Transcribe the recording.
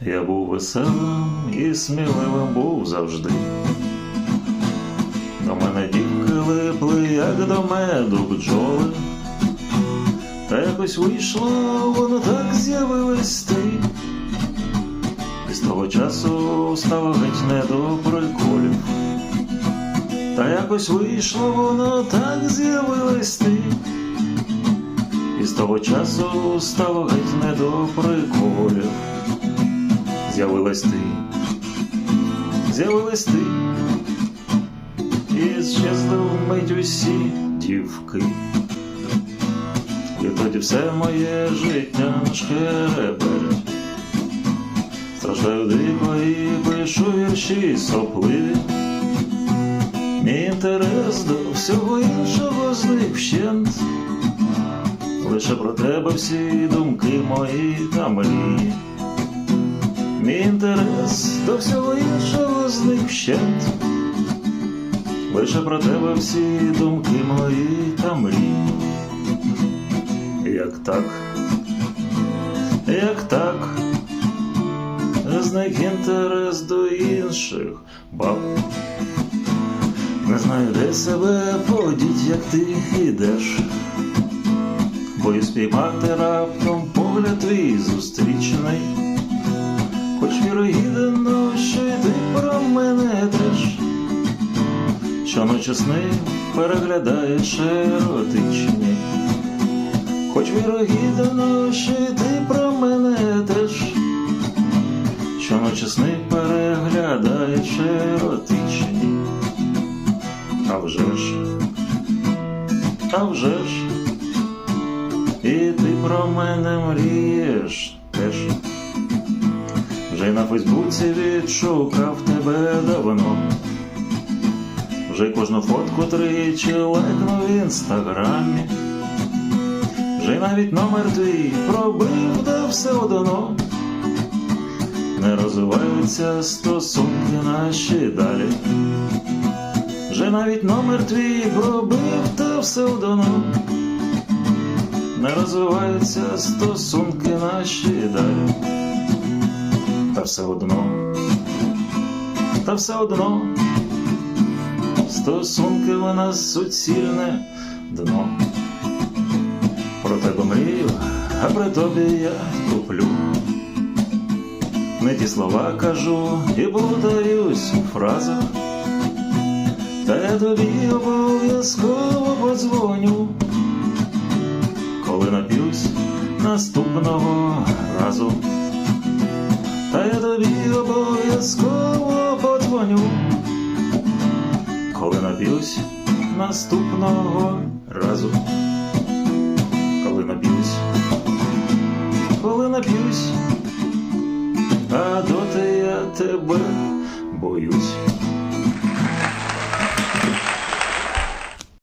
Я був веселим і сміливим був завжди. До мене дівки липли, як до меду бджоли. Та якось вийшло, воно так з'явилось ти. І з того часу стало геть не до приколів. Та якось вийшло, воно так з'явилось ти. І з того часу стало геть не до приколів. З'явилась ти, з'явилась ти, і щезли вмить усі дівки. І тоді все моє життя шкереберть. Страждаю дико і пишу вірші сопливі. Мій інтерес до всього іншого зник вщент. Лише про тебе всі думки мої та мрії. Мій інтерес до всього іншого зник вщент. Лише про тебе всі думки мої та мрії. Як так, як так, зник інтерес до інших баб. Не знаю, де себе подіть, як ти йдеш. Бою спіймати раптом погляд твій зустрічний. Хоч вірогідно, що й ти про мене теж. Щоночі сни переглядаєш еротичні. Хоч вірогідно, що й ти про мене теж. Щоночі сни переглядаєш еротичні. А вже ж, а вже ж, і ти про мене мрієш теж. Вже на Фейсбуці відшукав тебе давно. Вже кожну фотку тричі лайкнув в інстаграмі. Вже навіть номер твій пробив, да все одно. Не розвиваються стосунки наші далі. Вже навіть номер твій пробив, та все одно. Не розвиваються стосунки наші далі. Та все одно, та все одно, стосунки у нас суцільне дно. Про тебе мрію, а при тобі я туплю. Не ті слова кажу і плутаюсь у фразах. Та я тобі обов'язково подзвоню, коли нап'юсь наступного разу. Та я тобі обов'язково подзвоню, коли нап'юсь наступного разу. Коли нап'юсь, коли нап'юсь, а доти я тебе боюсь.